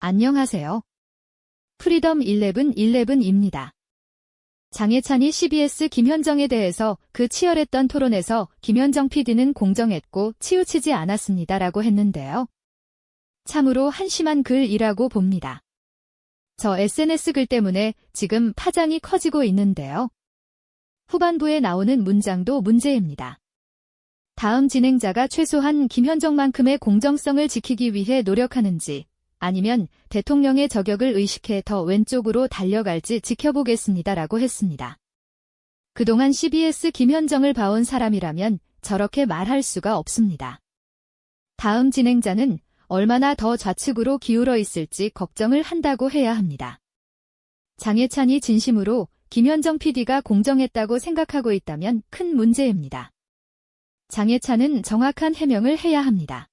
안녕하세요. 프리덤 11 11입니다. 장혜찬이 CBS 김현정에 대해서 그 치열했던 토론에서 김현정 PD는 공정했고 치우치지 않았습니다라고 했는데요. 참으로 한심한 글이라고 봅니다. 저 SNS 글 때문에 지금 파장이 커지고 있는데요. 후반부에 나오는 문장도 문제입니다. 다음 진행자가 최소한 김현정만큼의 공정성을 지키기 위해 노력하는지 아니면 대통령의 저격을 의식해 더 왼쪽으로 달려갈지 지켜보겠습니다라고 했습니다. 그동안 CBS 김현정을 봐온 사람이라면 저렇게 말할 수가 없습니다. 다음 진행자는 얼마나 더 좌측으로 기울어 있을지 걱정을 한다고 해야 합니다. 장혜찬이 진심으로 김현정 PD가 공정했다고 생각하고 있다면 큰 문제입니다. 장혜찬은 정확한 해명을 해야 합니다.